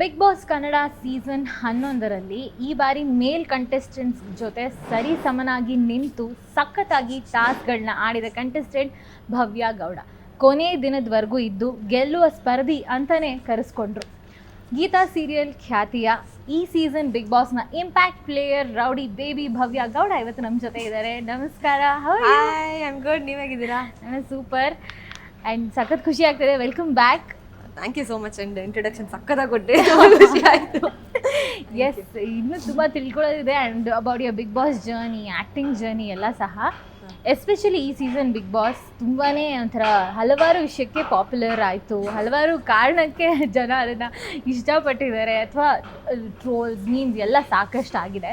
Big boss Kannada season ಹನ್ನೊಂದರಲ್ಲಿ ಈ ಬಾರಿ ಮೇಲ್ ಕಂಟೆಸ್ಟೆಂಟ್ಸ್ ಜೊತೆ ಸರಿ ಸಮನಾಗಿ ನಿಂತು ಸಖತ್ತಾಗಿ ಟಾಸ್ಕ್ಗಳನ್ನ ಆಡಿದ ಕಂಟೆಸ್ಟೆಂಟ್ ಭವ್ಯ ಗೌಡ. ಕೊನೆ ದಿನದವರೆಗೂ ಇದ್ದು ಗೆಲ್ಲುವ ಸ್ಪರ್ಧಿ ಅಂತಲೇ ಕರೆಸ್ಕೊಂಡ್ರು. ಗೀತಾ ಸೀರಿಯಲ್ ಖ್ಯಾತಿಯ ಈ season Bigg ಬಾಸ್ನ impact player rowdy baby Bhavya Gowda ಇವತ್ತು ನಮ್ಮ ಜೊತೆ ಇದ್ದಾರೆ. ನಮಸ್ಕಾರ ಗುಡ್ ನೀವಾಗಿದ್ದೀರಾ ಸೂಪರ್ ಆ್ಯಂಡ್ ಸಖತ್ ಖುಷಿ ಆಗ್ತಿದೆ. Welcome back thank you so much and introduction ಸಕ್ಕದಾಗ ಕೊಟ್ಟೆ ಆಯ್ತು. ಎಸ್ ಇನ್ನೂ ತುಂಬ ತಿಳ್ಕೊಳ್ಳೋದಿದೆ and about your Bigg Boss journey acting journey ಎಲ್ಲ ಸಹ. ಎಸ್ಪೆಷಲಿ ಈ ಸೀಸನ್ ಬಿಗ್ ಬಾಸ್ ತುಂಬಾ ಒಂಥರ ಹಲವಾರು ವಿಷಯಕ್ಕೆ ಪಾಪ್ಯುಲರ್ ಆಯಿತು. ಹಲವಾರು ಕಾರಣಕ್ಕೆ ಜನ ಅದನ್ನು ಇಷ್ಟಪಟ್ಟಿದ್ದಾರೆ. ಅಥವಾ ಟ್ರೋಲ್ಸ್ ಮೀನ್ಸ್ ಎಲ್ಲ ಸಾಕಷ್ಟು ಆಗಿದೆ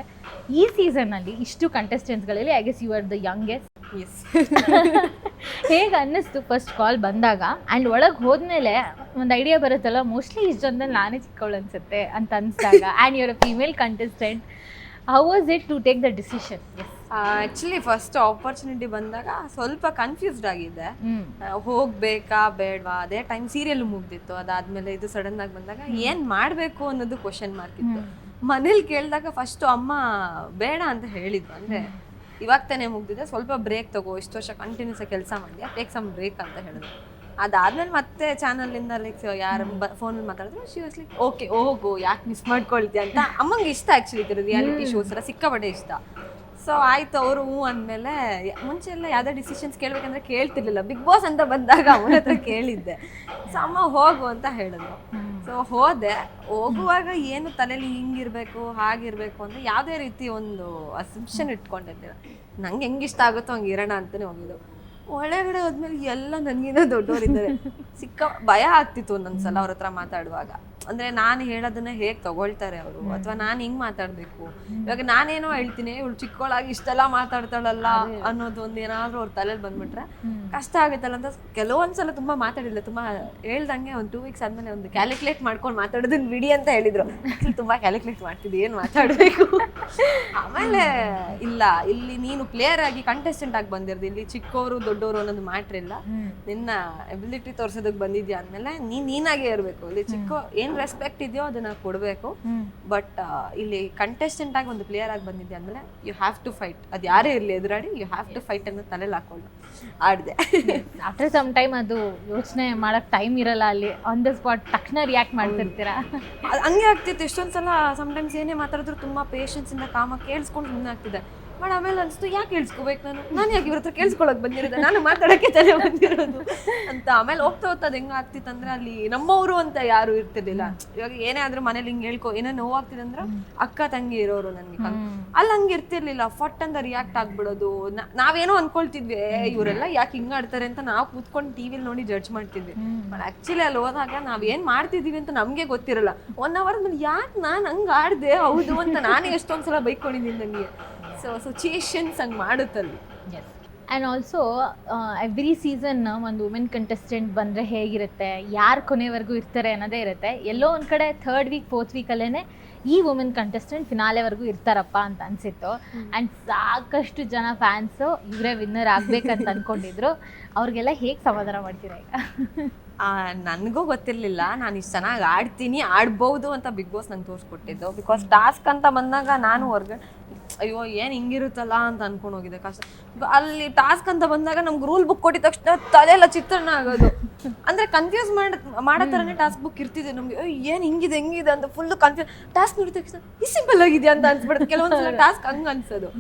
ಈ ಸೀಸನ್ನಲ್ಲಿ ಇಷ್ಟು ಕಂಟೆಸ್ಟೆಂಟ್ಸ್ಗಳಲ್ಲಿ I guess you are the youngest ಹೇಗೆ ಅನ್ನಿಸ್ತು ಫಸ್ಟ್ ಕಾಲ್ ಬಂದಾಗ? ಆ್ಯಂಡ್ ಒಳಗೆ ಹೋದ್ಮೇಲೆ ಒಂದು ಐಡಿಯಾ ಬರುತ್ತಲ್ಲ ಮೋಸ್ಟ್ಲಿ ಇಷ್ಟು ಜನದಲ್ಲಿ ನಾನೇ ಚಿಕ್ಕವಳು ಅನ್ಸುತ್ತೆ ಅಂತ ಅನ್ಸಿದಾಗ. And your female contestant how was it to take the decision actually first opportunity ಬಂದಾಗ ಸ್ವಲ್ಪ ಕನ್ಫ್ಯೂಸ್ಡ್ ಆಗಿದ್ದೆ. ಹ್ಞೂ ಹೋಗ್ಬೇಕಾ ಬೇಡವಾ? ಅದೇ ಟೈಮ್ ಸೀರಿಯಲ್ ಮುಗ್ದಿತ್ತು. ಅದಾದ್ಮೇಲೆ ಇದು ಸಡನ್ ಆಗಿ ಬಂದಾಗ ಏನ್ ಮಾಡ್ಬೇಕು ಅನ್ನೋದು ಕ್ವಶನ್ ಮಾರ್ಕ್ ಇತ್ತು. ಮನೇಲಿ ಕೇಳಿದಾಗ ಫಸ್ಟ್ ಅಮ್ಮ ಬೇಡ ಅಂತ ಹೇಳಿದ್ವು. ಅಂದ್ರೆ ಇವಾಗ ತಾನೇ ಮುಗ್ದಿದೆ. ಸ್ವಲ್ಪ ಬ್ರೇಕ್ ತಗೋ. ಇಷ್ಟು ವರ್ಷ ಕಂಟಿನ್ಯೂಸ್ ಆಗಿ ಕೆಲಸ ಮಾಡಿ. ಟೇಕ್ ಸಮ್ ಬ್ರೇಕ್ ಅಂತ ಹೇಳಿದ್ರು. ಅದಾದ್ಮೇಲೆ ಮತ್ತೆ ಚಾನಲ್ ಇಂದ ಲೈಕ್ ಯಾರು ಫೋನ್ ಮಾತಾಡಿದ್ರು ಶಿ ವಾಸ್ ಲೈಕ್ ಓಕೆ ಹೋಗು. ಯಾಕೆ ಮಿಸ್ ಮಾಡ್ಕೊಳ್ತೀಯ? ಅಂತ. ಅಮ್ಮಂಗೆ ಇಷ್ಟ ಆಕ್ಚುಲಿ ರಿಯಾಲಿಟಿ ಶೋಸ್ ಎಲ್ಲ ಸಿಕ್ಕಾಪಟ್ಟೆ ಇಷ್ಟ. ಸೊ ಆಯ್ತು, ಅವರು ಹ್ಞೂ ಅಂದಮೇಲೆ ಮುಂಚೆ ಎಲ್ಲ ಯಾವುದೇ ಡಿಸಿಷನ್ಸ್ ಕೇಳಬೇಕಂದ್ರೆ ಕೇಳ್ತಿರ್ಲಿಲ್ಲ. ಬಿಗ್ ಬಾಸ್ ಅಂತ ಬಂದಾಗ ಅವನ ಹತ್ರ ಕೇಳಿದ್ದೆ. ಸೊ ಅಮ್ಮ ಹೋಗು ಅಂತ ಹೇಳಿದ್ರು. ಸೊ ಹೋದೆ. ಹೋಗುವಾಗ ಏನು ತಲೆಯಲ್ಲಿ ಹಿಂಗಿರಬೇಕು, ಹಾಗಿರಬೇಕು ಅಂತ ಯಾವುದೇ ರೀತಿ ಒಂದು ಅಸಂಪ್ಷನ್ ಇಟ್ಕೊಂಡಿರ್ಲಿಲ್ಲ. ನಂಗೆ ಹೆಂಗೆ ಇಷ್ಟ ಆಗುತ್ತೋ ಹಂಗೆ ಇರೋಣ ಅಂತಲೇ ಹೋಗಿದ್ದು. ಒಳಗಡೆ ಹೋದ್ಮೇಲೆ ಎಲ್ಲ ನನಗಿನ್ನ ದೊಡ್ಡವರಿದ್ದಾರೆ ಸಿಕ್ಕ ಭಯ ಆಗ್ತಿತ್ತು ಒಂದೊಂದ್ಸಲ ಅವ್ರ ಹತ್ರ ಮಾತಾಡುವಾಗ. ಅಂದ್ರೆ ನಾನು ಹೇಳೋದನ್ನ ಹೇಗೆ ತಗೊಳ್ತಾರೆ ಅವರು? ಅಥವಾ ನಾನು ಹಿಂಗ್ ಮಾತಾಡ್ಬೇಕು? ಇವಾಗ ನಾನೇನೋ ಹೇಳ್ತೀನಿ ಇವಳು ಚಿಕ್ಕವಳಾಗಿ ಇಷ್ಟೆಲ್ಲ ಮಾತಾಡ್ತಾಳಲ್ಲ ಅನ್ನೋದು ಒಂದ್ ಏನಾದ್ರೂ ಅವ್ರ ತಲೆಯಲ್ಲಿ ಬಂದ್ಬಿಟ್ರೆ ಕಷ್ಟ ಆಗುತ್ತಲ್ಲ ಅಂತ ಕೆಲವೊಂದ್ಸಲ ತುಂಬಾ ಮಾತಾಡಿಲ್ಲ ತುಂಬಾ ಹೇಳ್ದಂಗೆ ಒಂದು ಟೂ ವೀಕ್ಸ್ ಆದ್ಮೇಲೆ ಒಂದು ಕ್ಯಾಲ್ಕುಲೇಟ್ ಮಾಡ್ಕೊಂಡು ಮಾತಾಡೋದನ್ನ ಬಿಡಿ ಅಂತ ಹೇಳಿದ್ರು. ತುಂಬಾ ಕ್ಯಾಲ್ಕುಲೇಟ್ ಮಾಡ್ತಿದ್ದೆ ಏನ್ ಮಾತಾಡ್ಬೇಕು? ಆಮೇಲೆ ಇಲ್ಲ ಇಲ್ಲಿ ನೀನು ಪ್ಲೇಯರ್ ಆಗಿ ಕಂಟೆಸ್ಟೆಂಟ್ ಆಗಿ ಬಂದಿರೋದು ಇಲ್ಲಿ ಚಿಕ್ಕವರು ದೊಡ್ಡವರು ಅನ್ನೋದು ಮ್ಯಾಟ್ರ್ ಇಲ್ಲ. ನಿನ್ನ ಎಬಿಲಿಟಿ ತೋರ್ಸೋದಕ್ಕೆ ಬಂದಿದ್ಯಾ ಅಂದ್ಮೇಲೆ ನೀನ್ ನೀನಾಗೇ ಇರಬೇಕು. ಇಲ್ಲಿ ಚಿಕ್ಕ ಏನ್ ರೆಸ್ಪೆಕ್ಟ್ ಇದೆಯೋ ಅದನ್ನ ಕೊಡಬೇಕು. ಬಟ್ ಇಲ್ಲಿ ಕಂಟೆಸ್ಟೆಂಟ್ ಆಗಿ ಒಂದು ಪ್ಲೇಯರ್ ಆಗಿ ಬಂದಿದ್ದೆ ಅಂದ್ಮೇಲೆ ಯು ಹ್ಯಾವ್ ಟು ಫೈಟ್ ಅದು ಯಾರೇ ಇರಲಿ ಎದುರಾಡಿ ಯು ಹ್ಯಾವ್ ಟು ಫೈಟ್ ಅನ್ನೋ ತಲೆಲಿ ಹಾಕೊಂಡು ಆಡಿದೆ. ಆಫ್ಟರ್ ಸಮ್ ಟೈಮ್ ಅದು ಯೋಚನೆ ಮಾಡಕ್ ಟೈಮ್ ಇರಲ್ಲ ಅಲ್ಲಿ ಆನ್ ದ ಸ್ಪಾಟ್ ತಕ್ಷಣ ರಿಯಾಕ್ಟ್ ಮಾಡ್ತಿರ್ತೀರಾ? ಹಂಗೆ ಆಗ್ತಿತ್ತು. ಎಷ್ಟೊಂದ್ ಸಲ ಸಮಟೈಮ್ಸ್ ಏನೇ ಮಾತಾಡಿದ್ರು ತುಂಬಾ ಪೇಷನ್ಸ್ ಇಂದ ಕಾಮ ಕೇಳಿಸ್ಕೊಂಡು ಸುಮ್ಮನೆ ಆಗ್ತಿದೆ ಬಟ್ ಆಮೇಲೆ ಅನ್ಸ್ತು ಯಾಕೆ ಕೇಳಿಸ್ಕೋಬೇಕು ನಾನು? ನಾನು ಯಾಕೆ ಇವ್ರ ಹತ್ರ ಕೇಳಿಸ್ಕೊಳಕ್ ಬಂದಿರೋದು? ನಾನು ಮಾತಾಡಕ್ಕೆ ತಲೆ ಬಂದಿರೋದು. ಅಂತ ಆಮೇಲೆ ಹೋಗ್ತಾ ಹೋಗ್ತಾ ಅದು ಹೆಂಗ ಆಗ್ತಿತ್ತಂದ್ರೆ ಅಲ್ಲಿ ನಮ್ಮವರು ಅಂತ ಯಾರು ಇರ್ತಿರ್ಲಿಲ್ಲ. ಇವಾಗ ಏನೇ ಆದ್ರೂ ಮನೇಲಿ ಹಿಂಗೆ ಹೇಳ್ಕೊ ಏನೋ ನೋವಾಗ್ತಿದೆ ಅಂದ್ರೆ ಅಕ್ಕ ತಂಗಿ ಇರೋರು ನನ್ಗೆ ಅಲ್ಲಿ ಹಂಗೆ ಇರ್ತಿರ್ಲಿಲ್ಲ. ಫಟ್ ಅಂತ ರಿಯಾಕ್ಟ್ ಆಗ್ಬಿಡೋದು. ನಾವೇನೋ ಅನ್ಕೊಳ್ತಿದ್ವಿ "ಏ, ಇವರೆಲ್ಲ ಯಾಕೆ ಹಿಂಗ್ ಆಡ್ತಾರೆ ಅಂತ ನಾವು ಕೂತ್ಕೊಂಡು ಟಿವಿಲಿ ನೋಡಿ ಜಡ್ಜ್ ಮಾಡ್ತಿದ್ವಿ. ಬಟ್ ಆಕ್ಚುಲಿ ಅಲ್ಲಿ ಹೋದಾಗ ನಾವ್ ಏನ್ ಮಾಡ್ತಿದೀವಿ ಅಂತ ನಮ್ಗೆ ಗೊತ್ತಿರಲ್ಲ. ಒನ್ ಅವರ್ ಮೇಲೆ ಯಾಕೆ ನಾನು ಹಂಗ್ ಆಡ್ದೆ? ಹೌದು ಅಂತ ನಾನೇ ಎಷ್ಟೊಂದ್ಸಲ ಬೈಕೊಂಡಿದ್ದೀನಿ ನನಗೆ ಸೊ ಸಿಚುಯೇಷನ್ಸ್ ಹಂಗೆ ಮಾಡುತ್ತಲ್ಲಿ yes and also every season ಒಂದು ವುಮೆನ್ ಕಂಟೆಸ್ಟೆಂಟ್ ಬಂದರೆ ಹೇಗಿರುತ್ತೆ? ಯಾರು ಕೊನೆವರೆಗೂ ಇರ್ತಾರೆ ಅನ್ನೋದೇ ಇರುತ್ತೆ. ಎಲ್ಲೋ ಒಂದು ಕಡೆ ಥರ್ಡ್ ವೀಕ್ ಫೋರ್ತ್ ವೀಕಲ್ಲೇ ಈ ವುಮೆನ್ ಕಂಟೆಸ್ಟೆಂಟ್ ಫಿನಾಲೆವರೆಗೂ ಇರ್ತಾರಪ್ಪ ಅಂತ ಅನಿಸಿತ್ತು. ಆ್ಯಂಡ್ ಸಾಕಷ್ಟು ಜನ ಫ್ಯಾನ್ಸು ಇವರೇ ವಿನ್ನರ್ ಆಗಬೇಕಂತ ಅಂದ್ಕೊಂಡಿದ್ರು ಅವ್ರಿಗೆಲ್ಲ ಹೇಗೆ ಸಮಾಧಾನ ಮಾಡ್ತೀರಾ ಈಗ? ನನಗೂ ಗೊತ್ತಿರಲಿಲ್ಲ. ನಾನು ಇಷ್ಟು ಚೆನ್ನಾಗಿ ಆಡ್ತೀನಿ ಆಡ್ಬೋದು ಅಂತ ಬಿಗ್ ಬಾಸ್ ನಂಗೆ ತೋರಿಸ್ಕೊಟ್ಟಿದ್ದು. ಬಿಕಾಸ್ ಟಾಸ್ಕ್ ಅಂತ ಬಂದಾಗ ನಾನು ಹೊರ್ಗಡೆ ಅಯ್ಯೋ ಏನು ಹಿಂಗಿರುತ್ತಲ್ಲ ಅಂತ ಅನ್ಕೊಂಡು ಹೋಗಿದ್ದೆ ಕಷ್ಟ ಅಲ್ಲಿ ಟಾಸ್ಕ್ ಅಂತ ಬಂದಾಗ ನಮ್ಗೆ ರೂಲ್ ಬುಕ್ ಕೊಟ್ಟಿದ ತಕ್ಷಣ ತಲೆಲ್ಲ ಚಿತ್ರಣ ಆಗೋದು. ಅಂದ್ರೆ ಕನ್ಫ್ಯೂಸ್ ಮಾಡ ಮಾಡೋ ಥರನೇ ಟಾಸ್ಕ್ ಬುಕ್ ಇರ್ತಿದೆ ನಮಗೆ. ಏನು ಹಿಂಗಿದೆ ಹೆಂಗಿದೆ ಅಂತ ಫುಲ್ ಕನ್ಫ್ಯೂಸ್ ಟಾಸ್ಕ್ ನೋಡಿದ ತಕ್ಷಣ ಈ ಸಿಂಪಲ್ ಆಗಿದೆ ಅಂತ ಅನ್ಸ್ಬಿಡುತ್ತೆ. ಕೆಲವೊಂದ್ಸಲ ಟಾಸ್ಕ್ ಹಂಗೆ ಅನ್ಸೋದು.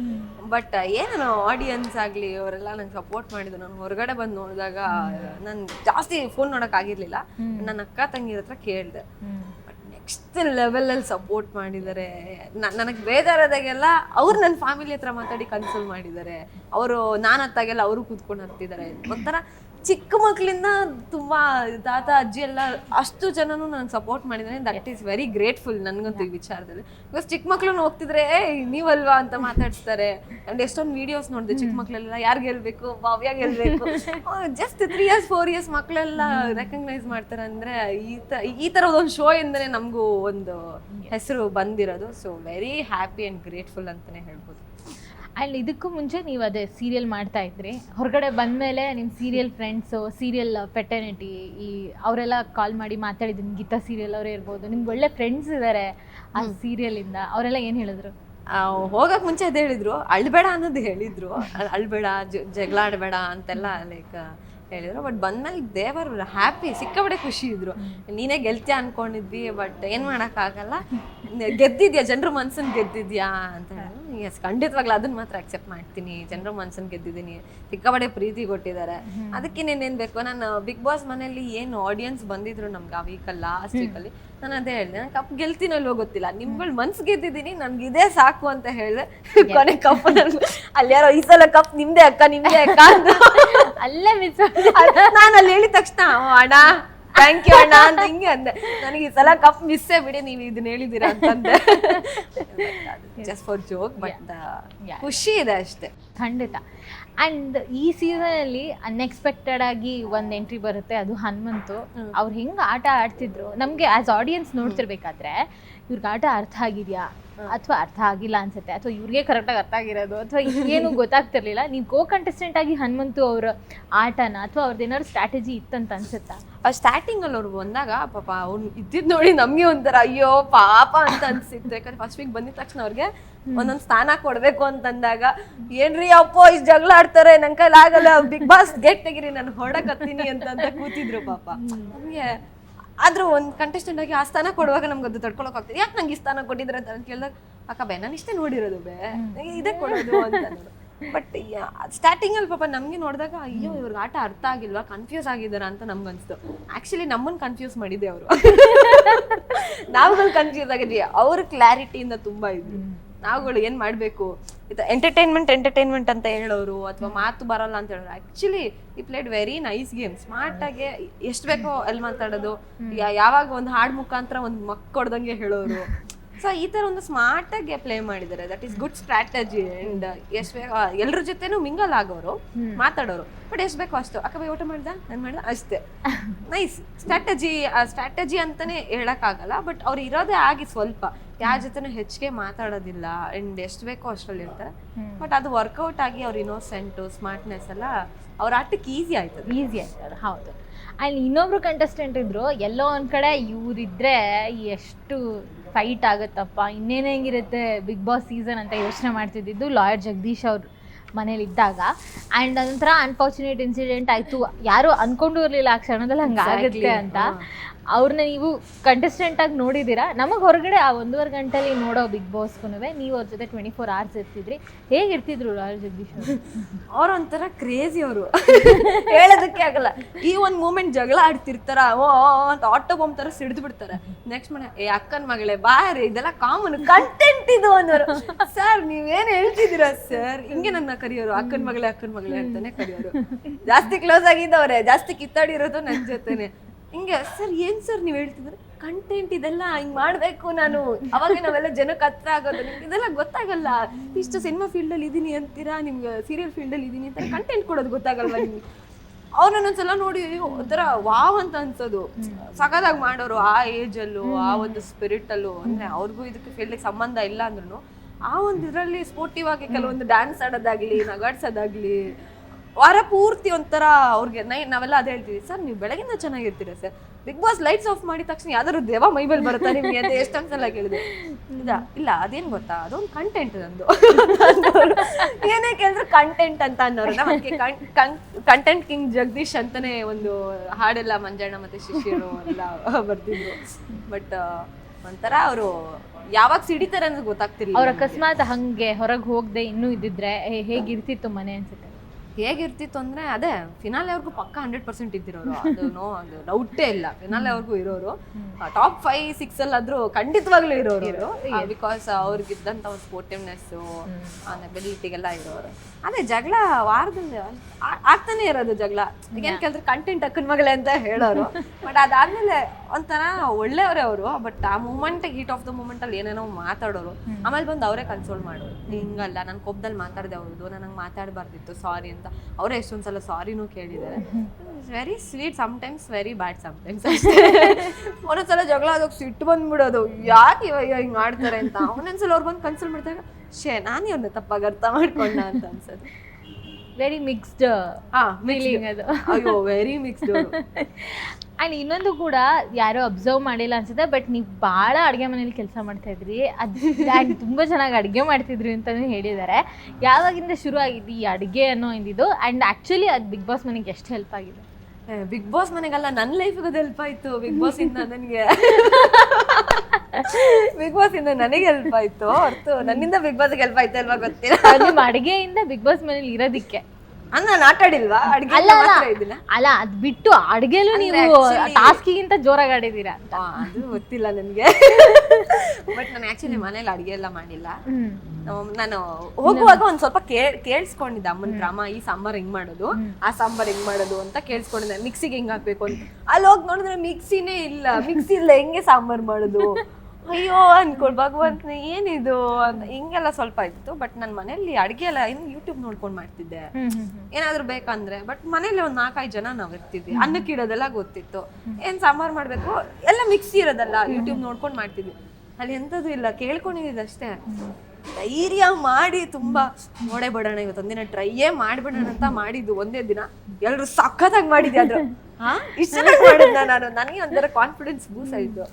ಬಟ್ ಏನು ಆಡಿಯನ್ಸ್ ಆಗಲಿ ಅವರೆಲ್ಲ ನಂಗೆ ಸಪೋರ್ಟ್ ಮಾಡಿದ್ರು. ನಾನು ಹೊರಗಡೆ ಬಂದು ನೋಡಿದಾಗ ನಾನು ಜಾಸ್ತಿ ಫೋನ್ ನೋಡಕ್ ಆಗಿರ್ಲಿಲ್ಲ. ನನ್ನ ಅಕ್ಕ ತಂಗಿರ ಹತ್ರ ಕೇಳಿದೆ. ನೆಕ್ಸ್ಟ್ ಲೆವೆಲಲ್ಲಿ ಸಪೋರ್ಟ್ ಮಾಡಿದ್ದಾರೆ ನನಗೆ ಬೇಜಾರಾದಾಗೆಲ್ಲ ಅವ್ರು ನನ್ನ ಫ್ಯಾಮಿಲಿ ಹತ್ರ ಮಾತಾಡಿ ಕನ್ಸಲ್ ಮಾಡಿದ್ದಾರೆ ಅವರು ನಾನು ಹತ್ತಾಗೆಲ್ಲ ಅವರು ಕೂತ್ಕೊಂಡು ಹತ್ತಿದ್ದಾರೆ. ಒಂಥರ ಚಿಕ್ಕ ಮಕ್ಕಳಿಂದ ತುಂಬಾ ತಾತ ಅಜ್ಜಿ ಎಲ್ಲ ಅಷ್ಟು ಜನನು ನಾನು ಸಪೋರ್ಟ್ ಮಾಡಿದ್ರೆ. ದಟ್ ಈಸ್ ವೆರಿ ಗ್ರೇಟ್ಫುಲ್ ನನಗಂತೂ ಈ ವಿಚಾರದಲ್ಲಿ. ಬಿಕಾಸ್ ಚಿಕ್ಕ ಮಕ್ಳು ಹೋಗ್ತಿದ್ರೆ ಏ ನೀವಲ್ವಾ? ಅಂತ ಮಾತಾಡ್ತಾರೆ ಅಂಡ್ ಎಷ್ಟೊಂದು ವಿಡಿಯೋಸ್ ನೋಡಿದೆ ಚಿಕ್ಕ ಮಕ್ಳೆಲ್ಲ ಯಾರು ಗೆಲ್ಬೇಕು ಭವ್ಯ ಗೆಲ್ಬೇಕು just three years four years ಮಕ್ಕಳೆಲ್ಲ ರೆಕಗ್ನೈಸ್ ಮಾಡ್ತಾರೆ ಅಂದ್ರೆ ಈ ತರ ಈ ತರದ ಒಂದು ಶೋ ಇಂದನೇ ನಮಗೂ ಒಂದು ಹೆಸರು ಬಂದಿರೋದು. So very happy and grateful ಅಂತಾನೆ ಹೇಳ್ಬೋದು. ಆ್ಯಂಡ್ ಇದಕ್ಕೂ ಮುಂಚೆ ನೀವು ಅದೇ ಸೀರಿಯಲ್ ಮಾಡ್ತಾ ಇದ್ರಿ. ಹೊರಗಡೆ ಬಂದಮೇಲೆ ನಿಮ್ಮ ಸೀರಿಯಲ್ ಫ್ರೆಂಡ್ಸು ಸೀರಿಯಲ್ ಪೆಟರ್ನಿಟಿ ಈ ಅವರೆಲ್ಲ ಕಾಲ್ ಮಾಡಿ ಮಾತಾಡಿದ್ದೀನಿ ಗೀತಾ ಸೀರಿಯಲ್ ಅವರೇ ಇರ್ಬೋದು ನಿಮ್ಗೆ ಒಳ್ಳೆ ಫ್ರೆಂಡ್ಸ್ ಇದ್ದಾರೆ ಆ ಸೀರಿಯಲಿಂದ ಅವರೆಲ್ಲ ಏನು ಹೇಳಿದ್ರು? ಹೋಗಕ್ಕೆ ಹೋಗಕ್ ಮುಂಚೆ ಅದು ಹೇಳಿದ್ರು. ಅಳ್ಬೇಡ ಅನ್ನೋದು ಹೇಳಿದ್ರು. ಅಳ್ಬೇಡ ಜಗಳಾಡಬೇಡ ಜಗಳ ಆಡ್ಬೇಡ ಅಂತೆಲ್ಲ ಲೈಕ್ ಹೇಳಿದ್ರು. ಬಟ್ ಬಂದ್ಮೇಲೆ ದೇವರು ಹ್ಯಾಪಿ ಸಿಕ್ಕಬಡೆ ಖುಷಿ ಇದ್ರು. ನೀನೇ ಗೆಲ್ತೀಯ ಅನ್ಕೊಂಡಿದ್ವಿ ಬಟ್ ಏನ್ ಆಗಲ್ಲ ಗೆದ್ದಿದ್ಯಾ? ಜನರು ಮನ್ಸನ್ ಗೆದ್ದಿದ್ಯಾ ಅಂತ ಎಸ್ ಖಂಡಿತವಾಗ್ಲೂ ಅದನ್ನ ಮಾತ್ರ ಅಕ್ಸೆಪ್ಟ್ ಮಾಡ್ತೀನಿ. ಜನರ ಮನ್ಸನ್ ಗೆದ್ದಿದ್ದೀನಿ. ಸಿಕ್ಕಾಪಡೆ ಪ್ರೀತಿ ಕೊಟ್ಟಿದ್ದಾರೆ. ಅದಕ್ಕೆ ಏನ್ ಬೇಕು? ನಾನು ಬಿಗ್ ಬಾಸ್ ಮನೆಯಲ್ಲಿ ಏನು ಆಡಿಯನ್ಸ್ ಬಂದಿದ್ರು ನಮ್ಗೆ ಆ ವೀಕಲ್ಲಿ ಲಾಸ್ಟ್ ವೀಕಲ್ಲಿ ನಾನು ಅದೇ ಹೇಳಿದೆ. ನಾನು ಕಪ್ ಗೆಲ್ತೀನಲ್ವೋ ಗೊತ್ತಿಲ್ಲ. ನಿಮ್ಗಳು ಮನ್ಸ್ ಗೆದ್ದಿದ್ದೀನಿ ನನ್ಗೆ ಇದೇ ಸಾಕು ಅಂತ ಹೇಳಿದೆ. ಕೊನೆ ಕಪ್ ಅಲ್ಲಿ ಯಾರೋ ಈ ಸಲ ಕಪ್ ನಿಮ್ದೇ ಅಕ್ಕ ನಿಮ್ದೇ ಅಕ್ಕ ಅಂತ ಅಲ್ಲೇ ಮಿಸ್ ನಾನು ಅಲ್ಲಿ ಹೇಳಿದ ತಕ್ಷಣ ಅಣ್ಣ ಥ್ಯಾಂಕ್ ಯು ಅಣ್ಣ ಅಂತ ಹಿಂಗೆ ಅಂದೆ. ನನಗೆ ಈ ಸಲ ಕಪ್ ಮಿಸ್ಸೇ ಬಿಡಿ ನೀವು ಇದನ್ನ ಹೇಳಿದ್ದೀರಾ ಅಂತಂದೆ. Just for joke but. ಖುಷಿ ಇದೆ ಅಷ್ಟೇ. ಖಂಡಿತ. ಅಂಡ್ ಈ ಸೀಸನಲ್ಲಿ ಅನ್ಎಕ್ಸ್ಪೆಕ್ಟೆಡ್ ಆಗಿ ಒಂದು ಎಂಟ್ರಿ ಬರುತ್ತೆ ಅದು ಹನುಮಂತು. ಅವ್ರು ಹೆಂಗೆ ಆಟ ಆಡ್ತಿದ್ರು? ನಮಗೆ ಆಸ್ ಆಡಿಯನ್ಸ್ ನೋಡ್ತಿರ್ಬೇಕಾದ್ರೆ ಇವ್ರಿಗೆ ಆಟ ಅರ್ಥ ಆಗಿದೆಯಾ? ಅಥವಾ ಅರ್ಥ ಆಗಿಲ್ಲ ಅನ್ಸುತ್ತೆ ಅಥವಾ ಇವ್ರಿಗೆ ಕರೆಕ್ಟಾಗಿ ಅರ್ಥ ಆಗಿರೋದು ಅಥವಾ ಏನು ಗೊತ್ತಾಗ್ತಿರ್ಲಿಲ್ಲ. ನೀವು ಕೋ ಕಂಟೆಸ್ಟೆಂಟ್ ಆಗಿ ಹನುಮಂತು ಅವ್ರ ಆಟನ ಅಥವಾ ಅವ್ರದ್ದು ಏನಾದ್ರು ಸ್ಟ್ರಾಟಜಿ ಇತ್ತಂತ ಅನ್ಸುತ್ತಾ? ಸ್ಟಾರ್ಟಿಂಗ್ ಅಲ್ಲಿ ಅವ್ರು ಬಂದಾಗ ಪಾಪ ಅವ್ನು ಇದ್ದಿದ್ ನೋಡಿ ನಮ್ಗೆ ಒಂಥರ ಅಯ್ಯೋ ಪಾಪ ಅಂತ ಅನ್ಸಿತ್ತು. ಯಾಕಂದ್ರೆ ಫಸ್ಟ್ ವೀಕ್ ಬಂದಿದ ತಕ್ಷಣ ಅವ್ರಿಗೆ ಒಂದೊಂದು ಸ್ಥಾನ ಕೊಡಬೇಕು ಅಂತಂದಾಗ ಏನ್ರಿ ಅಪ್ಪೋ ಇಷ್ಟು ಜಗಳ ಆಡ್ತಾರೆ ನನ್ ಕೈಲಾಗಲ್ಲ ಬಿಗ್ ಬಾಸ್ ಗೆಟ್ ತೆಗಿರಿ ನಾನು ಹೊಡಕತ್ತೀನಿ ಅಂತ ಅಂತ ಕೂತಿದ್ರು ಪಾಪ. ನಮ್ಗೆ ಆದ್ರೂ ಒಂದ್ ಕಂಟೆಸ್ಟೆಂಟ್ ಆಗಿ ಆ ಸ್ಥಾನ ಕೊಡುವಾಗ ನಮ್ಗೆ ಅದು ತಡ್ಕೊಳಕ್ ಆಗ್ತದೆ. ಯಾಕೆ ನಂಗೆ ಈ ಸ್ಥಾನ ಕೊಟ್ಟಿದ್ರೆ ಅಂತ ಕೇಳಿದಾಗ ಅಕ್ಕ ಬೇ ನಾನು ಇಷ್ಟೇ ನೋಡಿರೋದು ಬೇ. ಇದೇ ಕೊಡೋದು ಅಂತ ಬಟ್ ಸ್ಟಾರ್ಟಿಂಗ್ ಅಲ್ಲಿ ಪಾಪ ನಮ್ಗೆ ನೋಡಿದಾಗ ಅಯ್ಯೋ ಇವ್ರಿಗೆ ಆಟ ಅರ್ಥ ಆಗಿಲ್ವಾ? ಕನ್ಫ್ಯೂಸ್ ಆಗಿದಾರ ಅಂತ ನಮ್ಗೆ ಅನ್ಸ್ತು. ಆಕ್ಚುಲಿ ನಮ್ಮನ್ನ ಕನ್ಫ್ಯೂಸ್ ಮಾಡಿದೆ ಅವರು. ನಾವುಗಳು ಕನ್ಫ್ಯೂಸ್ ಆಗಿದ್ವಿ. ಅವ್ರ ಕ್ಲಾರಿಟಿಯಿಂದ ತುಂಬಾ ಇದ್ವಿ. ನಾವುಗಳು ಏನ್ ಮಾಡ್ಬೇಕು? ಎಂಟರ್ಟೈನ್ಮೆಂಟ್ ಎಂಟರ್ಟೈನ್ಮೆಂಟ್ ಅಂತ ಹೇಳೋರು ಅಥವಾ ಮಾತು ಬರಲ್ಲ ಅಂತ ಹೇಳೋರು. ಆಕ್ಚುಲಿ ಈ played very nice game smart ಆಗಿ ಎಷ್ಟ್ ಬೇಕೋ ಅಲ್ಲಿ ಮಾತಾಡೋದು. ಯಾವಾಗ ಒಂದು ಹಾಡ್ ಮುಖಾಂತರ ಒಂದು ಮಕ್ ಕೊಡ್ದಂಗೆ ಹೇಳೋರು. ಸೊ ಈ ತರ ಒಂದು ಸ್ಮಾರ್ಟ್ ಆಗಿ ಪ್ಲೇ ಮಾಡಿದ್ದಾರೆ that is good strategy and ಎಷ್ಟು ಬೇಕೋ ಎಲ್ರ ಜೊತೆನೂ ಮಿಂಗಲ್ ಆಗೋರು ಮಾತಾಡೋರು. ಬಟ್ ಎಷ್ಟ್ ಬೇಕೋ ಅಷ್ಟು. ಅಕ್ಕ ಬೈ ಊಟ ಮಾಡ್ದ? ನಾನು ಮಾಡ್ದ? ಅಷ್ಟೇ. ನೈಸ್ ಸ್ಟ್ರಾಟಜಿ ಸ್ಟ್ರಾಟಜಿ ಅಂತಾನೆ ಹೇಳಕ್ಕಾಗಲ್ಲ ಬಟ್ ಅವ್ರು ಇರೋದೇ ಆಗಿ ಸ್ವಲ್ಪ. ಯಾರ ಜೊತೆನೂ ಹೆಚ್ಚಿಗೆ ಮಾತಾಡೋದಿಲ್ಲ. ಅಂಡ್ ಎಷ್ಟು ಬೇಕೋ ಅಷ್ಟರಲ್ಲಿ ಇರ್ತಾರೆ ಬಟ್ ಅದು ವರ್ಕೌಟ್ ಆಗಿ ಅವ್ರ ಇನ್ನೋಸೆಂಟು ಸ್ಮಾರ್ಟ್ನೆಸ್ ಎಲ್ಲ ಅವ್ರ ಆಟಕ್ಕೆ ಈಸಿ ಆಯ್ತದೆ. ಈಸಿ ಆಯ್ತದ ಹೌದು. ಆ್ಯಂಡ್ ಇನ್ನೊಬ್ರು ಕಂಟೆಸ್ಟೆಂಟ್ ಇದ್ರು ಎಲ್ಲೋ ಒಂದ್ ಕಡೆ ಇವ್ರಿದ್ರೆ ಎಷ್ಟು ಫೈಟ್ ಆಗುತ್ತಪ್ಪ ಇನ್ನೇನು ಹೆಂಗಿರುತ್ತೆ ಬಿಗ್ ಬಾಸ್ ಸೀಸನ್ ಅಂತ ಯೋಚನೆ ಮಾಡ್ತಿದ್ದಿದ್ದು ಲಾಯರ್ ಜಗದೀಶ್ ಅವ್ರ ಮನೇಲಿ ಇದ್ದಾಗ. ಆ್ಯಂಡ್ ಅದೊಂಥರ ಅನ್ಫಾರ್ಚುನೇಟ್ ಇನ್ಸಿಡೆಂಟ್ ಆಯಿತು. ಯಾರು ಅನ್ಕೊಂಡು ಇರಲಿಲ್ಲ ಆ ಕ್ಷಣದಲ್ಲಿ ಹಂಗೆ ಆಗುತ್ತೆ ಅಂತ. ಅವ್ರನ್ನ ನೀವು ಕಂಟೆಸ್ಟೆಂಟ್ ಆಗಿ ನೋಡಿದ್ದೀರಾ ನಮಗೆ ಹೊರಗಡೆ ಆ ಒಂದೂವರೆ ಗಂಟೆಲಿ ನೋಡೋ ಬಿಗ್ ಬಾಸ್ಗೂ ನೀವು ಅವ್ರ ಜೊತೆ ಟ್ವೆಂಟಿ ಫೋರ್ ಅವರ್ಸ್ ಇರ್ತಿದ್ರಿ. ಹೇಗಿರ್ತಿದ್ರು ರಾಜ್ ಜಗದೀಶ್ ಅವರು? ಒಂಥರ ಕ್ರೇಜಿ ಅವರು. ಹೇಳೋದಕ್ಕೆ ಆಗಲ್ಲ. ಈ ಒಂದು ಮೂಮೆಂಟ್ ಜಗಳ ಆಡ್ತಿರ್ತಾರ? ಓ ಅಂತ ಆಟೋ ಬಾಂಬ್ ತರ ಸಿಡಿದು ಬಿಡ್ತಾರೆ. ನೆಕ್ಸ್ಟ್ ಮನೆ ಏ, ಅಕ್ಕನ ಮಗಳೇ ಬಾರಿ ಇದೆಲ್ಲ ಕಾಮನ್ ಕಂಟೆಂಟ್ ಇದು ಅನ್ನೋರು ಸರ್ ನೀವೇನ್ ಹೇಳ್ತಿದ್ದೀರಾ ಸರ್ ಹಿಂಗೆ ನನ್ನ ಕರಿಯೋರು. ಅಕ್ಕನ ಮಗಳೇ ಅಕ್ಕನ ಮಗಳೇ ಅಂತಾನೆ ಕರಿಯೋರು. ಜಾಸ್ತಿ ಕ್ಲೋಸ್ ಆಗಿದ್ದವ್ರೆ. ಜಾಸ್ತಿ ಕಿತ್ತಾಡಿರೋದು ನನ್ ಜೊತೆನೆ. ಹಿಂಗೆ ಸರ್ ಏನ್ ಸರ್ ನೀವ್ ಹೇಳ್ತಿದ್ರೆ ಕಂಟೆಂಟ್ ಇದೆಲ್ಲ ಹಿಂಗ್ ಮಾಡ್ಬೇಕು ನಾನು. ಅವಾಗ ನಾವೆಲ್ಲ ಜನಕ್ಕೆ ಹತ್ರ ಆಗೋದು. ನಿಮ್ಗೆ ಇದೆಲ್ಲ ಗೊತ್ತಾಗಲ್ಲ. ಇಷ್ಟು ಸಿನಿಮಾ ಫೀಲ್ಡ್ ಅಲ್ಲಿ ಇದೀನಿ ಅಂತೀರಾ? ನಿಮ್ಗೆ ಸೀರಿಯಲ್ ಫೀಲ್ಡ್ ಅಲ್ಲಿ ಇದೀನಿ ಅಂತ ಕಂಟೆಂಟ್ ಕೊಡೋದು ಗೊತ್ತಾಗಲ್ವಾ ನಿಮ್ಗೆ? ಅವ್ರನ್ನೊಂದ್ಸಲ ನೋಡಿ ಒಂಥರ ವಾವ್ ಅಂತ ಅನ್ಸೋದು. ಸಖತ್ತಾಗಿ ಮಾಡೋರು ಆ ಏಜ್ ಅಲ್ಲೂ ಆ ಒಂದು ಸ್ಪಿರಿಟ್ ಅಲ್ಲೂ ಅಂದ್ರೆ ಅವ್ರಿಗೂ ಇದಕ್ಕೆ ಫೀಲ್ಡ್ ಸಂಬಂಧ ಇಲ್ಲ ಅಂದ್ರೂ ಆ ಒಂದು ಇದರಲ್ಲಿ ಸ್ಪೋರ್ಟಿವ್ ಆಗಿ ಕೆಲವೊಂದು ಡ್ಯಾನ್ಸ್ ಆಡೋದಾಗ್ಲಿ ನಗಾಡ್ಸೋದಾಗ್ಲಿ ವಾರ ಪೂರ್ತಿ ಒಂಥರ ಅವ್ರಿಗೆ ನೈ ನಾವೆಲ್ಲ ಅದೇ ಹೇಳ್ತೀವಿ ಸರ್ ನೀವು ಬೆಳಗಿಂದ ಚೆನ್ನಾಗಿರ್ತೀರ sir? Bigg Boss lights off ಮಾಡಿದ ತಕ್ಷಣ ಯಾವ್ದಾದ್ರು ದೇವ ಮೈಬಲ್ ಬರುತ್ತಾ ನಿಮ್ಗೆ ಅಂತ ಎಷ್ಟು ಸಲ ಕೇಳಿದೆ ಇಲ್ಲ ಅದೇನು ಗೊತ್ತಾ? ಅದೊಂದು ಕಂಟೆಂಟ್ ನಂದು. ಏನೇ ಕೇಳಿದ್ರು ಕಂಟೆಂಟ್ ಅಂತ ಅನ್ನೋರು. ನಮಗೆ ಕಂಟೆಂಟ್ ಕಿಂಗ್ ಜಗದೀಶ್ ಅಂತಾನೆ ಒಂದು ಹಾಡೆಲ್ಲ ಮಂಜಣ್ಣ ಮತ್ತೆ ಶಿಷ್ಯರು ಎಲ್ಲ ಬರ್ತಿದ್ರು ಬಟ್ ಒಂಥರ ಅವರು ಯಾವಾಗ ಸಿಡಿತಾರೆ ಅನ್ನೋದು ಗೊತ್ತಾಗ್ತಿಲ್ಲ ಅವ್ರ ಅಕಸ್ಮಾತ್ ಹಂಗೆ ಹೊರಗೆ ಹೋಗದೆ ಇನ್ನೂ ಇದ್ದಿದ್ರೆ ಹೇಗಿರ್ತಿತ್ತು ಮನೆ? ಅನ್ಸುತ್ತೆ. ಹೇಗಿರ್ತಿತ್ತು ಅಂದ್ರೆ ಅದೇ ಫಿನಾಲೆ ಅವ್ರಿಗೂ ಪಕ್ಕ ಹಂಡ್ರೆಡ್ ಪರ್ಸೆಂಟ್ ಇದ್ದಿರೋರು. ಅದು ನೋ ಅದು ಡೌಟೇ ಇಲ್ಲ. ಫಿನಾಲೆ ಅವ್ರಿಗೂ ಇರೋರು. ಟಾಪ್ ಫೈವ್ ಸಿಕ್ಸ್ ಅಲ್ಲಾದ್ರೂ ಖಂಡಿತವಾಗ್ಲೂ ಇರೋರು ಬಿಕಾಸ್ ಅವ್ರಿಗಿದ್ದಂಥ ಒಂದು ಸ್ಪೋರ್ಟಿವ್ನೆಸ್ಸು ಎಬಿಲಿಟಿಗೆಲ್ಲ ಇರೋರು. ಅದೇ ಜಗಳ ವಾರದಲ್ಲಿ ಆಗ್ತಾನೆ ಇರೋದು ಜಗಳ. ಏನ್ ಕೇಳಿದ್ರೆ ಕಂಟೆಂಟ್ ಅಕ್ಕನ ಮಗಳೇ ಅಂತ ಹೇಳೋರು. ಬಟ್ ಅದಾದ್ಮೇಲೆ ಒಂಥರ ಒಳ್ಳೆಯವರೇ ಅವರು ಬಟ್ ಆ moment heat of the moment ಅಲ್ಲಿ ಏನೇನೋ ಮಾತಾಡೋರು ಆಮೇಲೆ ಬಂದು ಅವರೇ ಕನ್ಸೋಲ್ ಮಾಡೋರು. ಹಿಂಗಲ್ಲ ನಾನು ಕೊಬ್ಬದಲ್ಲಿ ಮಾತಾಡಿದೆ ಅವ್ರದ್ದು ನಾನು ಹಂಗೆ ಮಾತಾಡಬಾರ್ದಿತ್ತು ಸಾರಿ ಅಂತ. ಅವರೇ ಎಷ್ಟೊಂದ್ಸಲ ಸಾರಿನೂ ಕೇಳಿದ್ದಾರೆ very sweet sometimes very bad sometimes ಒಂದೊಂದ್ಸಲ ಜಗಳ ಆದಾಗ ಸಿಟ್ಟು ಬಂದ್ಬಿಡೋದು. ಯಾಕೆ ಇವಾಗ ಹಿಂಗೆ ಮಾಡ್ತಾರೆ ಅಂತ? ಒಂದೊಂದ್ಸಲ ಅವ್ರು ಬಂದು ಕನ್ಸೋಲ್ ಮಾಡಿದಾಗ ಶೇ ನಾನೇ ಅವ್ರನ್ನ ತಪ್ಪಾಗಿ ಅರ್ಥ ಮಾಡ್ಕೊಂಡ ಅಂತ ಅನ್ಸೋದು. ವೆರಿ ಮಿಕ್ಸ್ಡ್ ಹಾ ಫೀಲಿಂಗ್ ಅದು. ಅಯ್ಯೋ ವೆರಿ ಮಿಕ್ಸ್ಡ್ ಆ್ಯಂಡ್ ಇನ್ನೊಂದು ಕೂಡ ಯಾರೋ ಅಬ್ಸರ್ವ್ ಮಾಡಿಲ್ಲ ಅನ್ಸುತ್ತೆ ಬಟ್ ನೀವು ಭಾಳ ಅಡುಗೆ ಮನೇಲಿ ಕೆಲಸ ಮಾಡ್ತಾ ಇದ್ರಿ. ಅದು ಆ್ಯಂಡ್ ತುಂಬ ಚೆನ್ನಾಗಿ ಅಡುಗೆ ಮಾಡ್ತಿದ್ರಿ ಅಂತಲೂ ಹೇಳಿದ್ದಾರೆ. ಯಾವಾಗಿಂದ ಶುರು ಆಗಿದ್ದು ಈ ಅಡುಗೆ ಅನ್ನೋ ಇಂದಿದ್ದು ಆ್ಯಂಡ್ ಆ್ಯಕ್ಚುಲಿ ಅದು ಬಿಗ್ ಬಾಸ್ ಮನೆಗೆ ಎಷ್ಟು ಹೆಲ್ಪ್ ಆಗಿದೆ? ಬಿಗ್ ಬಾಸ್ ಮನೆಗಲ್ಲ ನನ್ನ ಲೈಫಿಗೆ ಅದು ಹೆಲ್ಪ್ ಆಯ್ತು. ಬಿಗ್ ಬಾಸ್ ಇಂದ ನನಗೆ. ಬಿಗ್ ಬಾಸ್ ಇಂದ ನನಗೆ ಹೆಲ್ಪ್ ಆಯ್ತು. ಹೊರತು ನನ್ನಿಂದ ಬಿಗ್ ಬಾಸ್ಗೆ ಹೆಲ್ಪ್ ಆಯ್ತು ಅಲ್ವಾ ಗೊತ್ತಿಲ್ಲ. ನಿಮ್ಮ ಅಡುಗೆಯಿಂದ ಬಿಗ್ ಬಾಸ್ ಮನೇಲಿ ಇರೋದಕ್ಕೆ. ನಾನು ಆಟ ಆಡಿಲ್ವಾ? ಅಡ್ಗೆ ಅಲ್ಲ ಅಲ್ಲ. ಅದು ಬಿಟ್ಟು ಅಡ್ಗೆಲೂ ನೀವು ಟಾಸ್ಕಿಗಿಂತ ಜೋರಾಗಿ ಆಡಿದೀರಾ ಅಂತ. ಅದು ಗೊತ್ತಿಲ್ಲ ನನಗೆ. ಬಟ್ ನಾನು ಆಕ್ಚುಲಿ ಮನೇಲಿ ಅಡಿಗೆ ಎಲ್ಲ ಮಾಡಿಲ್ಲ. ನಾನು ಹೋಗುವಾಗ ಒಂದ್ ಸ್ವಲ್ಪ ಕೇಳ್ ಕೇಳಿಸ್ಕೊಂಡಿದ್ದೆ ಅಮ್ಮನ ಅಮ್ಮ ಈ ಸಾಂಬಾರ್ ಹೆಂಗ್ ಮಾಡೋದು? ಆ ಸಾಂಬಾರ್ ಹೆಂಗ್ ಮಾಡೋದು ಅಂತ ಕೇಳಿಸ್ಕೊಂಡಿದ್ದೆ. ಮಿಕ್ಸಿಗೆ ಹೆಂಗ್ ಹಾಕ್ಬೇಕು ಅಂತ. ಅಲ್ಲಿ ಹೋಗಿ ನೋಡಿದ್ರೆ ಮಿಕ್ಸಿನೇ ಇಲ್ಲ. ಮಿಕ್ಸಿ ಇಲ್ಲ ಹೆಂಗೆ ಸಾಂಬಾರ್ ಮಾಡೋದು? ಅಯ್ಯೋ ಅನ್ಕೊಳ್ ಭಗವಂತ ಏನಿದು ಅಂತ. ಹಿಂಗೆಲ್ಲ ಸ್ವಲ್ಪ ಇತ್ತು ಬಟ್ ನನ್ನ ಮನೇಲಿ ಅಡಿಗೆ ಎಲ್ಲ ಇನ್ನು ಯೂಟ್ಯೂಬ್ ನೋಡ್ಕೊಂಡು ಮಾಡ್ತಿದ್ದೆ. ಏನಾದ್ರೂ ಬೇಕಂದ್ರೆ ಬಟ್ ಮನೇಲಿ ಒಂದ್ ನಾಲ್ಕೈದು ಜನ ನಾವ್ ಇರ್ತಿದ್ವಿ. ಅನ್ನಕ್ಕೆ ಇಡೋದೆಲ್ಲ ಗೊತ್ತಿತ್ತು. ಏನ್ ಸಾಂಬಾರ್ ಮಾಡ್ಬೇಕು? ಎಲ್ಲ ಮಿಕ್ಸಿ ಇರೋದಲ್ಲ ಯೂಟ್ಯೂಬ್ ನೋಡ್ಕೊಂಡ್ ಮಾಡ್ತಿದ್ವಿ. ಅಲ್ಲಿ ಎಂತದು ಇಲ್ಲ ಕೇಳ್ಕೊಂಡಿದ್ದು ಅಷ್ಟೇ. ಧೈರ್ಯ ಮಾಡಿ ತುಂಬಾ ನೋಡೇ ಬಿಡೋಣ ಇವತ್ತು ಒಂದಿನ ಟ್ರೈಯೇ ಮಾಡ್ಬಿಡೋಣ ಅಂತ ಮಾಡಿದ್ದು ಒಂದೇ ದಿನ. ಎಲ್ರು ಸಖತ್ತಾಗಿ ಮಾಡಿದ್ದೆ ಅದ್ರ ಹಾ? ಇಷ್ಟ ಮಾಡಿದ್ನ ನಾನು. ನನಗೆ ಒಂಥರ ಕಾನ್ಫಿಡೆನ್ಸ್ ಬೂಸ್ ಆಯ್ತು.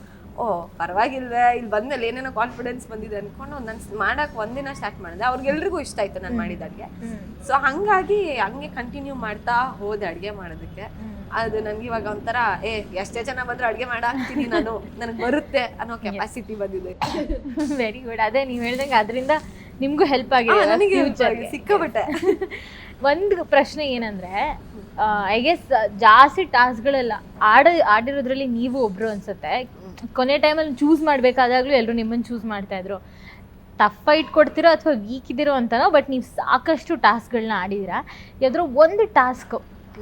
ಓ ಪರವಾಗಿಲ್ವೇ. ಇಲ್ಲಿ ಬಂದ್ಮೇಲೆ ಏನೇನೋ ಕಾನ್ಫಿಡೆನ್ಸ್ ಬಂದಿದೆ ಅನ್ಕೊಂಡು ನಾನು ಮಾಡಕ್ ಒಂದಿನ ಸ್ಟಾರ್ಟ್ ಮಾಡಿದೆ. ಅವ್ರಿಗೆಲ್ರಿಗೂ ಇಷ್ಟ ಆಯ್ತು ನಾನು ಮಾಡಿದ ಅಡ್ಗೆ. ಸೊ ಹಂಗಾಗಿ ಹಂಗೆ ಕಂಟಿನ್ಯೂ ಮಾಡ್ತಾ ಹೋದೆ ಅಡ್ಗೆ ಮಾಡೋದಕ್ಕೆ. ಅದು ನನ್ಗೆ ಇವಾಗ ಒಂಥರ ಏ ಎಷ್ಟೇ ಜನ ಬಂದ್ರೆ ಅಡ್ಗೆ ಮಾಡಾಕ್ತೀನಿ ನಾನು. ನನಗೆ ಬರುತ್ತೆ ಅನ್ನೋ ಕೆಪಾಸಿಟಿ ಬಂದಿದೆ. ವೆರಿ ಗುಡ್ ಅದೇ ನೀವು ಹೇಳ್ದಂಗೆ ಅದರಿಂದ ನಿಮಗೂ ಹೆಲ್ಪ್ ಆಗಿದೆ ನನಗೆ ಸಿಕ್ಕಾಬಿಟ್ಟೆ ಒಂದು ಪ್ರಶ್ನೆ ಏನಂದ್ರೆ ಐ ಗೆಸ್ ಜಾಸ್ತಿ ಟಾಸ್ಕ್ಗಳೆಲ್ಲ ಆಡ ಆಡಿರೋದ್ರಲ್ಲಿ ನೀವು ಒಬ್ರು ಅನ್ಸುತ್ತೆ. ಕೊನೆ ಟೈಮಲ್ಲಿ ಚೂಸ್ ಮಾಡಬೇಕಾದಾಗಲೂ ಎಲ್ಲರೂ ನಿಮ್ಮನ್ನು ಚೂಸ್ ಮಾಡ್ತಾ ಇದ್ರು. ಟಫ್ ಫೈಟ್ ಕೊಡ್ತಿರೋ ಅಥವಾ ವೀಕ್ ಅಂತನೋ ಬಟ್ ನೀವು ಸಾಕಷ್ಟು ಟಾಸ್ಕ್ಗಳನ್ನ ಆಡಿದ್ದೀರಾ ಯಾವ್ದಾದ್ರು ಒಂದು ಟಾಸ್ಕ್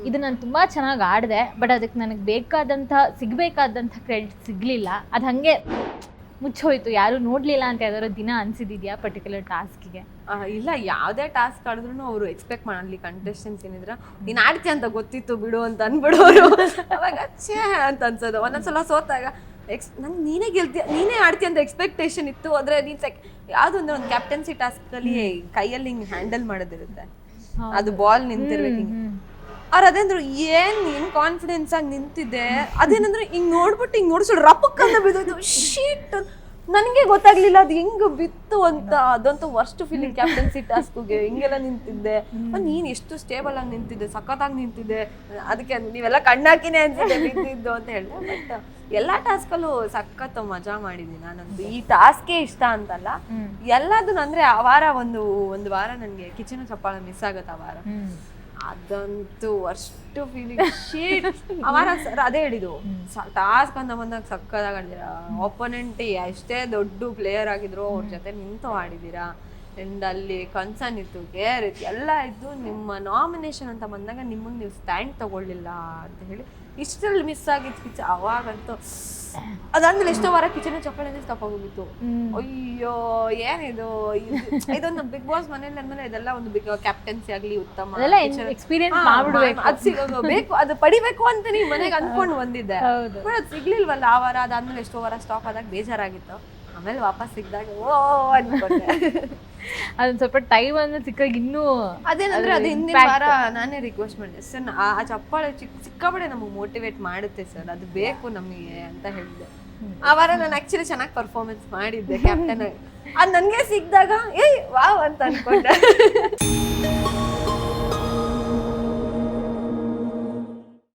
ಇದು ನಾನು ತುಂಬ ಚೆನ್ನಾಗಿ ಆಡಿದೆ ಬಟ್ ಅದಕ್ಕೆ ನನಗೆ ಬೇಕಾದಂಥ, ಸಿಗಬೇಕಾದಂಥ ಕ್ರೆಡಿಟ್ ಸಿಗಲಿಲ್ಲ. ಅದು ಹಾಗೆ ಮುಚ್ಚೋಯ್ತು. ಯಾರು ನೋಡ್ಲಿಲ್ಲ ಅಂತ ಯಾವ್ದಾದ್ರು ದಿನ ಅನ್ಸಿದ್ಯಾ ಪರ್ಟಿಕ್ಯುಲರ್ ಟಾಸ್ಕಿಗೆ ಇಲ್ಲ, ಯಾವುದೇ ಟಾಸ್ಕ್ ಆಡಿದ್ರು ಅವರು ಎಕ್ಸ್ಪೆಕ್ಟ್ ಮಾಡಲಿ ಕಂಟೆಸ್ಟೆನ್ಸ್ ಏನಿದ್ರ, ನೀನ್ ಆಡ್ತಿ ಅಂತ ಗೊತ್ತಿತ್ತು ಬಿಡು ಅಂತ ಅನ್ಬಿಡೋರು. ಅವಾಗ ಛೇ ಅಂತ ಅನ್ಸೋದು. ಒಂದೊಂದ್ಸಲ ಸೋತಾಗ ಎಕ್ಸ್ ನಂಗೆ ನೀನೇ ಗೆಲ್ತಿ ನೀನೇ ಆಡ್ತಿ ಅಂತ ಎಕ್ಸ್ಪೆಕ್ಟೇಷನ್ ಇತ್ತು. ಆದ್ರೆ ನೀನು ಸೆಕ್ ಯಾವುದೊಂದು ಒಂದು ಕ್ಯಾಪ್ಟನ್ಸಿ ಟಾಸ್ಕ್ ಅಲ್ಲಿ ಕೈಯಲ್ಲಿ ಹಿಂಗೆ ಹ್ಯಾಂಡಲ್ ಮಾಡೋದಿರುತ್ತೆ. ಅದು ಬಾಲ್ ನಿಂತಿರ್ಬೇಕು ಹಿಂಗೆ. ಅವ್ರ ಅದೇಂದ್ರು ಏನ್ ನೀನ್ ಕಾನ್ಫಿಡೆನ್ಸ್ ಆಗಿ ನಿಂತಿದ್ದೆ ಅದೇನಂದ್ರೆ ಹಿಂಗ್ ನೋಡ್ಬಿಟ್ಟು ಹಿಂಗ್ ನೋಡ್ಸೋಡು ಬಿದ್ದೋಯ್ತು. ಶೀಟ್ ನನಗೆ ಗೊತ್ತಾಗ್ಲಿಲ್ಲ ಅದು ಹೆಂಗ್ ಬಿತ್ತು ಅಂತ. ಅದಂತೂ ವರ್ಸ್ಟ್ ಫೀಲಿಂಗ್ ಕ್ಯಾಪ್ಟನ್ಸಿ ಟಾಸ್ಕ್ಗೆ ಹಿಂಗೆಲ್ಲ ನಿಂತಿದ್ದೆ. ನೀನ್ ಎಷ್ಟು ಸ್ಟೇಬಲ್ ಆಗಿ ನಿಂತಿದ್ದೆ ಸಖತ್ತಾಗಿ ನಿಂತಿದ್ದೆ. ಅದಕ್ಕೆ ನೀವೆಲ್ಲ ಕಣ್ಣಾಕಿನೇ ಅನ್ಸಿದೆ ಬಿದ್ದಿದ್ದು ಅಂತ ಹೇಳಿದೆ. ಬಟ್ ಎಲ್ಲಾ ಟಾಸ್ಕಲ್ಲೂ ಸಖತ್ ಮಜಾ ಮಾಡಿದ್ದೀನಿ ನಾನಂತೂ. ಈ ಟಾಸ್ಕೇ ಇಷ್ಟ ಅಂತಲ್ಲ ಎಲ್ಲದನ್ನ ಅಂದ್ರೆ ಆ ವಾರ ಒಂದು ಒಂದು ವಾರ ನನಗೆ ಕಿಚನ್ ಚಪ್ಪಾಳ ಮಿಸ್ ಆಗತ್ತೆ ಆ ವಾರ. ಅದಂತೂ ಅಷ್ಟು ಫೀಲಿಂಗ್ ಶೀಟ್ ಅವರ ಸರ್ ಅದೇ ಹೇಳಿದ್ದು. ಟಾಸ್ಕ್ ಅಂತ ಬಂದಾಗ ಸಕ್ಕದಾಗ ಆಡಿದ್ದೀರಾ ಆಪೋನೆಂಟ್ ಎಷ್ಟೇ ದೊಡ್ಡ ಪ್ಲೇಯರ್ ಆಗಿದ್ರು ಅವ್ರ ಜೊತೆ ನಿಂತು ಆಡಿದ್ದೀರಾ ಅಂಡ್ ಅಲ್ಲಿ ಕನ್ಸರ್ನ್ ಇತ್ತು. ಕೇರ್ ಇತ್ತು ಎಲ್ಲ ಇದ್ದು ನಿಮ್ಮ ನಾಮಿನೇಷನ್ ಅಂತ ಬಂದಾಗ ನಿಮ್ಮ ನೀವು ಸ್ಟ್ಯಾಂಡ್ ತಗೊಳ್ಳಿಲ್ಲ ಅಂತ ಹೇಳಿ ಇಷ್ಟರಲ್ಲಿ ಮಿಸ್ ಆಗಿತ್ತು ಕಿಚ ಅವಾಗಂತೂ. ಅದಾದ್ಮೇಲೆ ಎಷ್ಟೋ ವಾರ ಕಿಚನ್ ಚಪ್ಪಳೆ ತಪ್ಪಾಗೋಗಿತ್ತು ಅಯ್ಯೋ ಏನಿದು? ಇದು- ಇದೊಂದು ಬಿಗ್ ಬಾಸ್ ಮನೇಲಿ ಅಂದ್ಮೇಲೆ ಇದೆಲ್ಲ ಒಂದು ಬಿಗ್ ಕ್ಯಾಪ್ಟನ್ಸಿ ಆಗ್ಲಿ ಉತ್ತಮ ಎಕ್ಸ್ಪೀರಿಯನ್ಸ್ ಮಾಡ್ಬಿಡಬೇಕು. ಅದ್ ಸಿಗೋದು. ಬೇಕು ಅದು ಪಡಿಬೇಕು ಅಂತ ನೀವು ಮನೆಗೆ ಅನ್ಕೊಂಡು ಬಂದಿದ್ದೆ. ಹೌದು. ಬಟ್ ಅದು ಸಿಗ್ಲಿಲ್ವಲ್ಲ ಆ ವಾರ? ಅದಾದ್ಮೇಲೆ ಎಷ್ಟೋ ವಾರ ಸ್ಟಾಪ್ ಆದಾಗ ಬೇಜಾರಾಗಿತ್ತು. ಆಮೇಲೆ ವಾಪಸ್ ಸಿಕ್ಕಿದಾಗ ಓ ಅನ್ಕೊಂಡೆ. ಅದೊಂದು ಸ್ವಲ್ಪ ಟೈಮ್ ಅಂದ್ರೆ ಸಿಕ್ಕಾಗ ಇನ್ನೂ ಅದೇನಂದ್ರೆ ಅದು ಹಿಂದಿನ ವಾರ ನಾನೇ ರಿಕ್ವೆಸ್ಟ್ ಮಾಡಿದೆ. ಸರ್ ಆ ಆ ಚಪ್ಪಾಳೆ ಚಿಕ್ಕ ಸಿಕ್ಕಾಪಡೆ ನಮಗೆ ಮೋಟಿವೇಟ್ ಮಾಡುತ್ತೆ ಸರ್. ಅದು ಬೇಕು ನಮಗೆ ಅಂತ ಹೇಳಿದೆ. ಆ ವಾರ ನಾನು ಆಕ್ಚುಲಿ ಚೆನ್ನಾಗಿ ಪರ್ಫಾರ್ಮೆನ್ಸ್ ಮಾಡಿದ್ದೆ ಕ್ಯಾಪ್ಟನ್ ಆಗಿ. ಅದು ನನಗೆ ಸಿಕ್ಕಿದಾಗ ಏಯ್ ವಾವ್ ಅಂತ ಅನ್ಕೊಂಡೆ.